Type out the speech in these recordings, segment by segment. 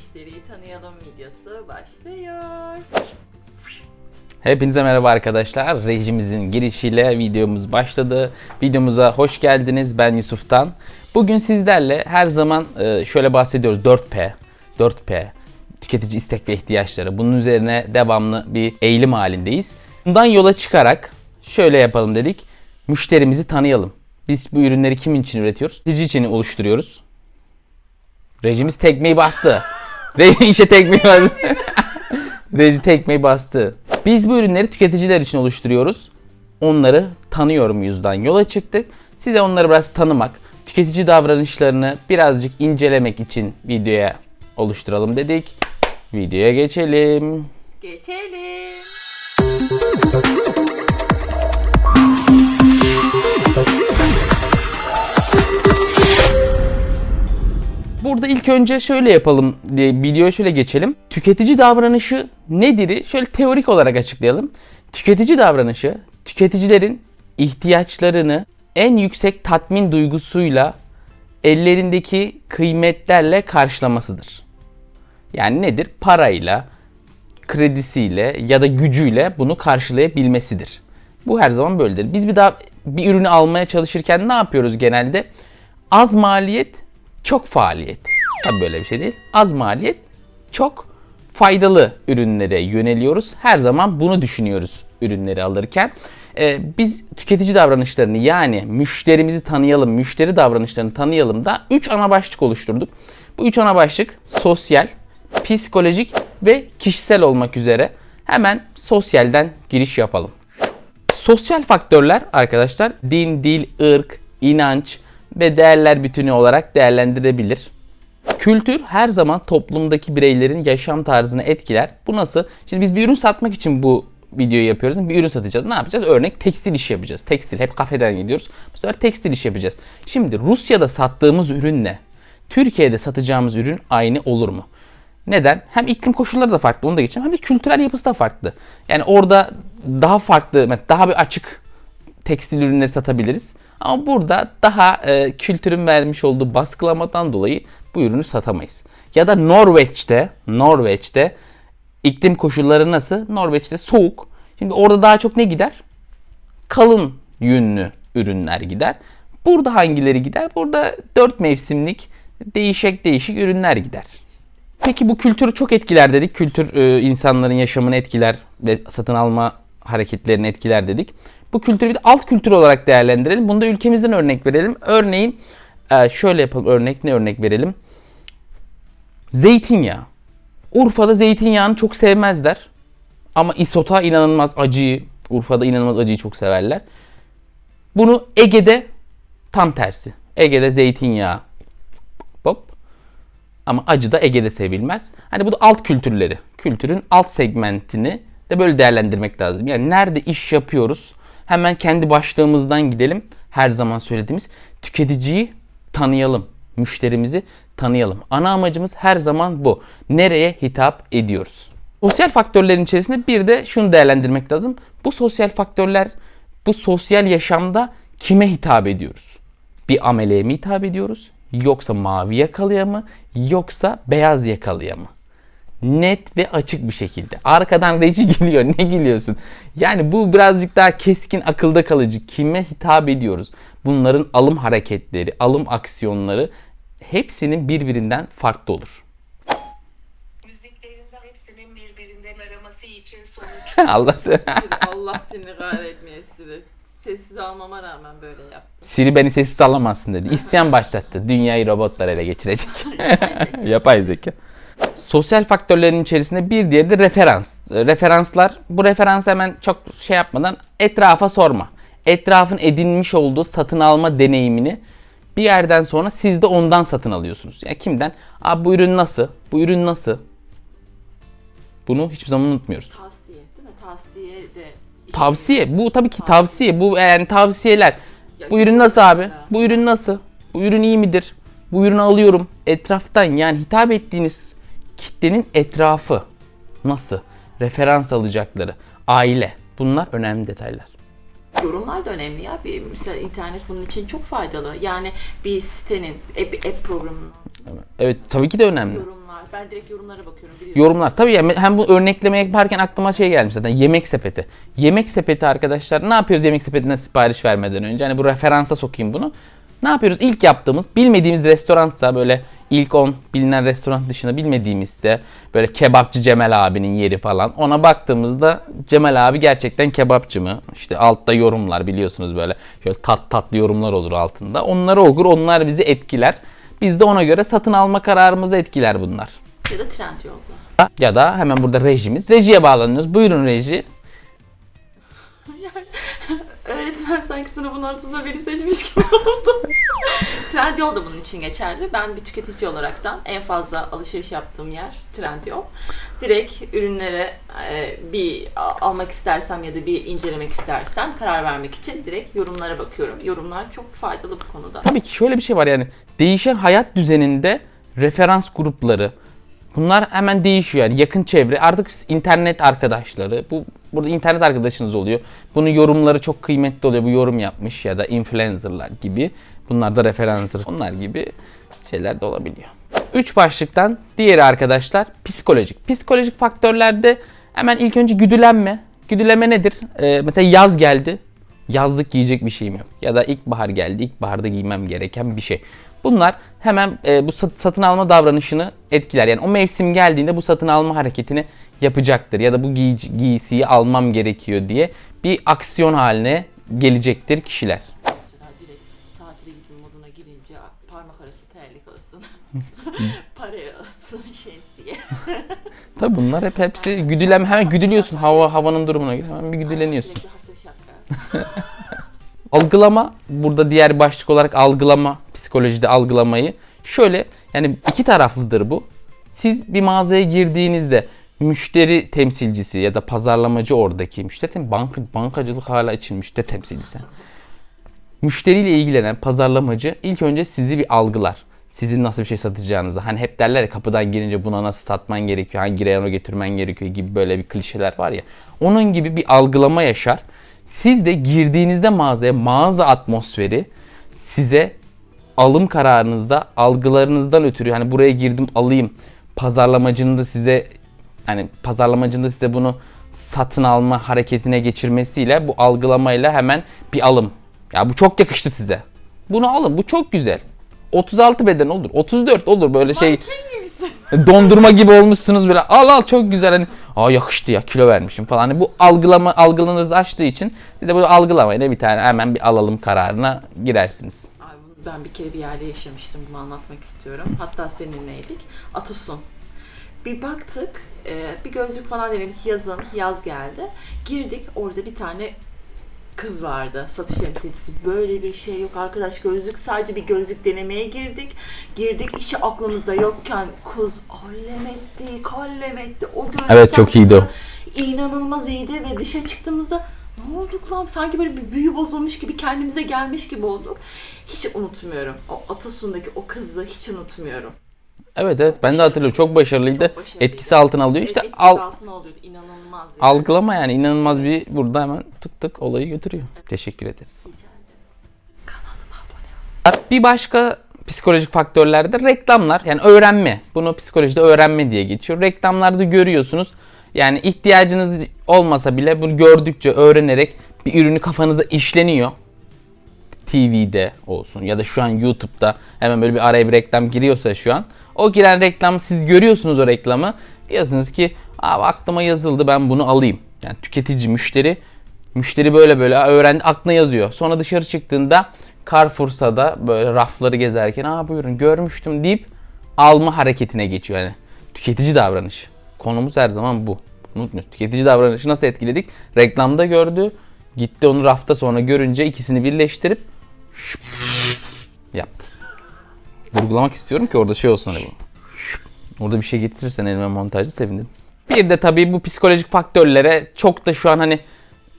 Müşteriyi tanıyalım videosu başlıyor. Hepinize merhaba arkadaşlar. Rejimizin girişiyle videomuz başladı. Videomuza hoş geldiniz. Ben Yusuf'tan. Bugün sizlerle her zaman e, şöyle bahsediyoruz. 4P, 4P, tüketici istek ve ihtiyaçları. Bunun üzerine devamlı bir eğilim halindeyiz. Bundan yola çıkarak şöyle yapalım dedik. Müşterimizi tanıyalım. Biz bu ürünleri kimin için üretiyoruz? Tüketici için oluşturuyoruz. Rejimiz tekmeyi bastı. Reji işe tekmeyi bastı. Reji tekmeyi bastı. Biz bu ürünleri tüketiciler için oluşturuyoruz. Onları tanıyor muyuzdan yola çıktık. Size onları biraz tanımak, tüketici davranışlarını birazcık incelemek için videoya oluşturalım dedik. Videoya geçelim. Geçelim. Önce şöyle yapalım diye videoya şöyle geçelim. Tüketici davranışı nedir'i şöyle teorik olarak açıklayalım. Tüketici davranışı tüketicilerin ihtiyaçlarını en yüksek tatmin duygusuyla ellerindeki kıymetlerle karşılamasıdır. Yani nedir? Parayla, kredisiyle ya da gücüyle bunu karşılayabilmesidir. Bu her zaman böyledir. Biz bir daha bir ürünü almaya çalışırken ne yapıyoruz genelde? Az maliyet, çok faaliyet. Tabii böyle bir şey değil. Az maliyet, çok faydalı ürünlere yöneliyoruz. Her zaman bunu düşünüyoruz ürünleri alırken. Ee, biz tüketici davranışlarını yani müşterimizi tanıyalım, müşteri davranışlarını tanıyalım da 3 ana başlık oluşturduk. Bu 3 ana başlık sosyal, psikolojik ve kişisel olmak üzere hemen sosyalden giriş yapalım. Sosyal faktörler arkadaşlar din, dil, ırk, inanç ve değerler bütünü olarak değerlendirebilir. Kültür her zaman toplumdaki bireylerin yaşam tarzını etkiler. Bu nasıl? Şimdi biz bir ürün satmak için bu videoyu yapıyoruz. Bir ürün satacağız. Ne yapacağız? Örnek tekstil işi yapacağız. Tekstil. Hep kafeden gidiyoruz. Bu sefer tekstil işi yapacağız. Şimdi Rusya'da sattığımız ürünle Türkiye'de satacağımız ürün aynı olur mu? Neden? Hem iklim koşulları da farklı onu da geçeceğim. Hem de kültürel yapısı da farklı. Yani orada daha farklı, daha bir açık tekstil ürünleri satabiliriz. Ama burada daha e, kültürün vermiş olduğu baskılamadan dolayı bu ürünü satamayız. Ya da Norveç'te, Norveç'te iklim koşulları nasıl? Norveç'te soğuk. Şimdi orada daha çok ne gider? Kalın yünlü ürünler gider. Burada hangileri gider? Burada dört mevsimlik değişik değişik ürünler gider. Peki bu kültürü çok etkiler dedik. Kültür e, insanların yaşamını etkiler ve satın alma hareketlerini etkiler dedik. Bu kültürü bir de alt kültür olarak değerlendirelim. Bunda ülkemizden örnek verelim. Örneğin e, şöyle yapalım örnek ne örnek verelim? Zeytinyağı. Urfa'da zeytinyağını çok sevmezler. Ama isota inanılmaz acıyı, Urfa'da inanılmaz acıyı çok severler. Bunu Ege'de tam tersi. Ege'de zeytinyağı hop ama acı da Ege'de sevilmez. Hani bu da alt kültürleri. Kültürün alt segmentini de böyle değerlendirmek lazım. Yani nerede iş yapıyoruz? Hemen kendi başlığımızdan gidelim. Her zaman söylediğimiz tüketiciyi tanıyalım. Müşterimizi tanıyalım. Ana amacımız her zaman bu. Nereye hitap ediyoruz? Sosyal faktörlerin içerisinde bir de şunu değerlendirmek lazım. Bu sosyal faktörler bu sosyal yaşamda kime hitap ediyoruz? Bir ameleye mi hitap ediyoruz? Yoksa mavi yakalıya mı? Yoksa beyaz yakalıya mı? Net ve açık bir şekilde. Arkadan reji geliyor. Ne gülüyorsun? Yani bu birazcık daha keskin akılda kalıcı. Kime hitap ediyoruz? Bunların alım hareketleri, alım aksiyonları hepsinin birbirinden farklı olur. Müziklerinden hepsinin birbirinden araması için sonuç Allah se- Allah seni kahretmeye. Sessiz almama rağmen böyle yaptım. Siri beni sessiz alamazsın dedi. İsteyen başlattı. Dünyayı robotlar ele geçirecek. Yapay zeka. Sosyal faktörlerin içerisinde bir diğeri de referans. Referanslar, bu referans hemen çok şey yapmadan etrafa sorma. Etrafın edinmiş olduğu satın alma deneyimini bir yerden sonra siz de ondan satın alıyorsunuz. Ya kimden? Abi bu ürün nasıl? Bu ürün nasıl? Bunu hiçbir zaman unutmuyoruz. Tavsiye değil mi? Tavsiye de. Tavsiye. Bu tabii ki tavsiye. Bu yani tavsiyeler. Bu ürün nasıl abi? Bu ürün nasıl? Bu ürün iyi midir? Bu ürünü alıyorum. Etraftan yani hitap ettiğiniz kitlenin etrafı nasıl? Referans alacakları, aile. Bunlar önemli detaylar. Yorumlar da önemli ya. Bir, mesela internet bunun için çok faydalı. Yani bir sitenin app, app programının Evet tabii ki de önemli. yorumlar. Ben direkt yorumlara bakıyorum biliyorsun. Yorumlar. Tabii ya hem bu örnekleme yaparken aklıma şey gelmiş zaten yemek sepeti. Yemek sepeti arkadaşlar ne yapıyoruz yemek sepetinden sipariş vermeden önce? Hani bu referansa sokayım bunu. Ne yapıyoruz? İlk yaptığımız bilmediğimiz restoransa böyle ilk 10 bilinen restoran dışında bilmediğimizse böyle kebapçı Cemal abinin yeri falan ona baktığımızda Cemal abi gerçekten kebapçı mı? İşte altta yorumlar biliyorsunuz böyle şöyle tat tatlı yorumlar olur altında. Onları okur onlar bizi etkiler. Biz de ona göre satın alma kararımızı etkiler bunlar. Ya da trend yolda. Ya da hemen burada rejimiz. Rejiye bağlanıyoruz. Buyurun reji. Öğretmen sanki sınıfın ortasında beni seçmiş gibi oldu. Trendyol da bunun için geçerli. Ben bir tüketici olaraktan en fazla alışveriş yaptığım yer Trendyol. Direkt ürünlere e, bir almak istersem ya da bir incelemek istersem karar vermek için direkt yorumlara bakıyorum. Yorumlar çok faydalı bu konuda. Tabii ki şöyle bir şey var yani değişen hayat düzeninde referans grupları bunlar hemen değişiyor yani yakın çevre artık internet arkadaşları bu burada internet arkadaşınız oluyor. Bunun yorumları çok kıymetli oluyor. Bu yorum yapmış ya da influencerlar gibi. Bunlar da referanser. Onlar gibi şeyler de olabiliyor. Üç başlıktan diğeri arkadaşlar psikolojik. Psikolojik faktörlerde hemen ilk önce güdülenme. Güdüleme nedir? Ee, mesela yaz geldi. Yazlık giyecek bir şeyim yok. Ya da ilkbahar geldi. İlkbaharda giymem gereken bir şey. Bunlar hemen e, bu sat- satın alma davranışını etkiler. Yani o mevsim geldiğinde bu satın alma hareketini yapacaktır. Ya da bu giy- giysiyi almam gerekiyor diye bir aksiyon haline gelecektir kişiler. Mesela direkt tatile gitme moduna girince parmak arası terlik alsın. Paraya alsın şemsiye. Tabi bunlar hep hepsi güdülem hemen güdülüyorsun hava havanın durumuna göre hemen bir güdüleniyorsun. Algılama burada diğer başlık olarak algılama psikolojide algılamayı şöyle yani iki taraflıdır bu. Siz bir mağazaya girdiğinizde müşteri temsilcisi ya da pazarlamacı oradaki müşteri banka, bankacılık hala için müşteri temsilcisi. Müşteriyle ilgilenen pazarlamacı ilk önce sizi bir algılar. Sizin nasıl bir şey satacağınızda. Hani hep derler ya kapıdan girince buna nasıl satman gerekiyor, hangi reyona getirmen gerekiyor gibi böyle bir klişeler var ya. Onun gibi bir algılama yaşar. Siz de girdiğinizde mağazaya mağaza atmosferi size alım kararınızda algılarınızdan ötürü hani buraya girdim alayım pazarlamacının da size hani pazarlamacının da size bunu satın alma hareketine geçirmesiyle bu algılamayla hemen bir alım. Ya bu çok yakıştı size. Bunu alın. Bu çok güzel. 36 beden olur. 34 olur böyle şey. Dondurma gibi olmuşsunuz böyle. Al al çok güzel hani. Aa yakıştı ya kilo vermişim falan. Hani bu algılama algılarınızı açtığı için bir de bu algılamayla bir tane hemen bir alalım kararına girersiniz. Ay, bunu ben bir kere bir yerde yaşamıştım. Bunu anlatmak istiyorum. Hatta seninleydik. Atasun. Bir baktık. e, bir gözlük falan denedik. Yazın. Yaz geldi. Girdik. Orada bir tane kız vardı. Satış temsilcisi. Böyle bir şey yok arkadaş. Gözlük sadece bir gözlük denemeye girdik. Girdik. Hiç aklımızda yokken kız allem etti. Kallem etti. O Evet, çok iyiydi o. İnanılmaz iyiydi ve dışarı çıktığımızda ne olduk lan sanki böyle bir büyü bozulmuş gibi kendimize gelmiş gibi olduk. Hiç unutmuyorum. O Atasun'daki o kızı hiç unutmuyorum. Evet evet ben de hatırlıyorum. Çok başarılıydı. Çok başarılıydı. Etkisi altına alıyor. İşte Etkisi al, altına alıyordu. İnanılmaz yani. algılama yani inanılmaz bir burada hemen tık tık olayı götürüyor. Teşekkür ederiz. Kanalıma abone ol. Bir başka psikolojik faktörlerde reklamlar yani öğrenme. Bunu psikolojide öğrenme diye geçiyor. Reklamlarda görüyorsunuz. Yani ihtiyacınız olmasa bile bunu gördükçe öğrenerek bir ürünü kafanıza işleniyor. TV'de olsun ya da şu an YouTube'da hemen böyle bir araya bir reklam giriyorsa şu an o giren reklam siz görüyorsunuz o reklamı diyorsunuz ki Aa, aklıma yazıldı ben bunu alayım. Yani tüketici müşteri müşteri böyle böyle "Aa, öğrendi aklına yazıyor. Sonra dışarı çıktığında Carrefour'sa da böyle rafları gezerken aa buyurun görmüştüm deyip alma hareketine geçiyor yani. Tüketici davranışı. Konumuz her zaman bu. Unutmuyoruz. Tüketici davranışı nasıl etkiledik? Reklamda gördü. Gitti onu rafta sonra görünce ikisini birleştirip şıp yaptı. Vurgulamak istiyorum ki orada şey olsun hani bu. Orada bir şey getirirsen elime montajı sevindim. Bir de tabii bu psikolojik faktörlere çok da şu an hani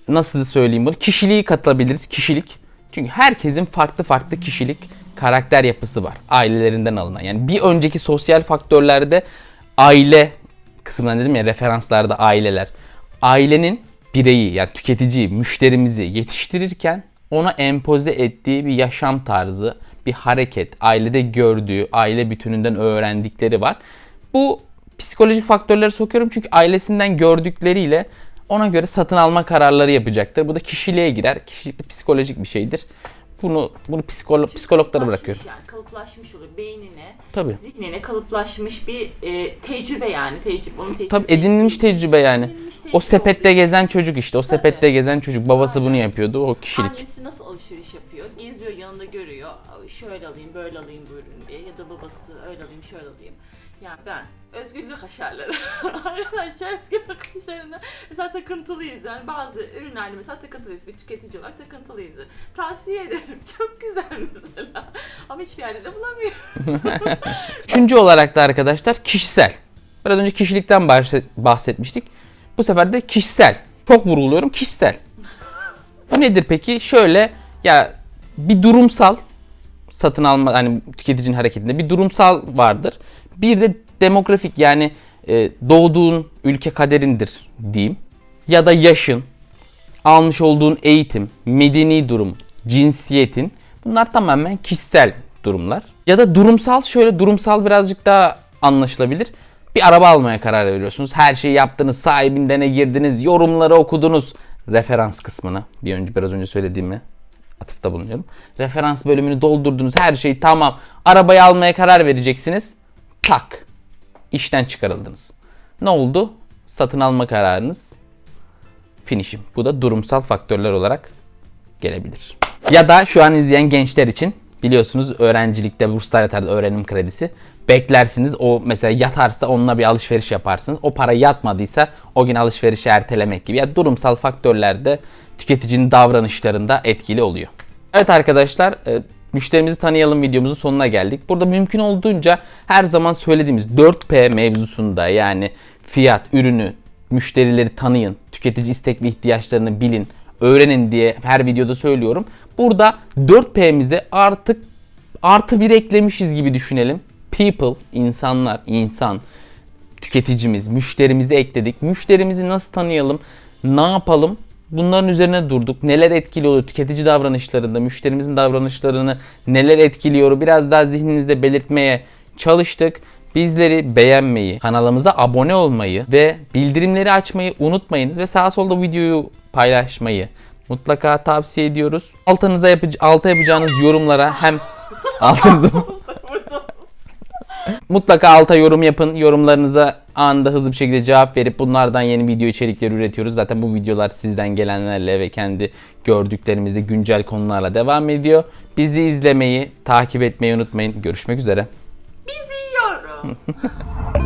nasıl söyleyeyim bunu? Kişiliği katabiliriz. Kişilik. Çünkü herkesin farklı farklı kişilik, karakter yapısı var. Ailelerinden alınan. Yani bir önceki sosyal faktörlerde aile kısmından dedim ya referanslarda aileler. Ailenin bireyi yani tüketiciyi, müşterimizi yetiştirirken ona empoze ettiği bir yaşam tarzı, bir hareket, ailede gördüğü, aile bütününden öğrendikleri var. Bu psikolojik faktörleri sokuyorum çünkü ailesinden gördükleriyle ona göre satın alma kararları yapacaktır. Bu da kişiliğe girer. Kişilik de psikolojik bir şeydir. Bunu bunu psikolo- psikologlara Kalıplaşmış bırakıyorum. Yani kalıplaşmış oluyor beynine, Tabii. zihnine kalıplaşmış bir e, tecrübe yani tecrübe. Onun tecrübe Tabii edinilmiş tecrübe yani. Edinilmiş O sepette gezen çocuk işte. O sepette Tabii. gezen çocuk. Babası bunu yapıyordu. O kişilik. Annesi nasıl alışveriş yapıyor? Geziyor yanında görüyor. "Ay, Şöyle alayım, böyle alayım bu ürünü diye. Ya da babası öyle alayım, şöyle alayım. Yani ben özgürlük haşarları. Arkadaşlar özgürlük haşarına mesela takıntılıyız. Yani bazı ürünlerde mesela takıntılıyız. Bir tüketici olarak takıntılıyız. Tavsiye ederim. Çok güzel mesela. Ama hiçbir yerde de bulamıyorum. Üçüncü olarak da arkadaşlar kişisel. Biraz önce kişilikten bahset- bahsetmiştik. Bu sefer de kişisel. Çok vurguluyorum kişisel. Bu nedir peki? Şöyle ya bir durumsal satın alma hani tüketicinin hareketinde bir durumsal vardır. Bir de demografik yani e, doğduğun ülke kaderindir diyeyim. Ya da yaşın, almış olduğun eğitim, medeni durum, cinsiyetin bunlar tamamen kişisel durumlar. Ya da durumsal şöyle durumsal birazcık daha anlaşılabilir. Bir araba almaya karar veriyorsunuz. Her şeyi yaptınız, sahibindene girdiniz, yorumları okudunuz. Referans kısmına bir önce biraz önce söylediğimi atıfta bulunuyorum. Referans bölümünü doldurdunuz. Her şey tamam. Arabayı almaya karar vereceksiniz. Tak. İşten çıkarıldınız. Ne oldu? Satın alma kararınız finishim. Bu da durumsal faktörler olarak gelebilir. Ya da şu an izleyen gençler için biliyorsunuz öğrencilikte burslar yatar öğrenim kredisi. Beklersiniz o mesela yatarsa onunla bir alışveriş yaparsınız. O para yatmadıysa o gün alışverişi ertelemek gibi. Ya durumsal faktörler de tüketicinin davranışlarında etkili oluyor. Evet arkadaşlar e, müşterimizi tanıyalım videomuzun sonuna geldik. Burada mümkün olduğunca her zaman söylediğimiz 4P mevzusunda yani fiyat, ürünü, müşterileri tanıyın, tüketici istek ve ihtiyaçlarını bilin, öğrenin diye her videoda söylüyorum. Burada 4P'mize artık artı bir eklemişiz gibi düşünelim. People, insanlar, insan, tüketicimiz, müşterimizi ekledik. Müşterimizi nasıl tanıyalım, ne yapalım? Bunların üzerine durduk. Neler etkili oluyor tüketici davranışlarında, müşterimizin davranışlarını neler etkiliyor biraz daha zihninizde belirtmeye çalıştık. Bizleri beğenmeyi, kanalımıza abone olmayı ve bildirimleri açmayı unutmayınız ve sağa solda videoyu paylaşmayı mutlaka tavsiye ediyoruz. Altınıza yapıcı, alta yapacağınız yorumlara hem altınıza Mutlaka alta yorum yapın. Yorumlarınıza anında hızlı bir şekilde cevap verip bunlardan yeni video içerikleri üretiyoruz. Zaten bu videolar sizden gelenlerle ve kendi gördüklerimizde güncel konularla devam ediyor. Bizi izlemeyi, takip etmeyi unutmayın. Görüşmek üzere. Bizi yiyorum.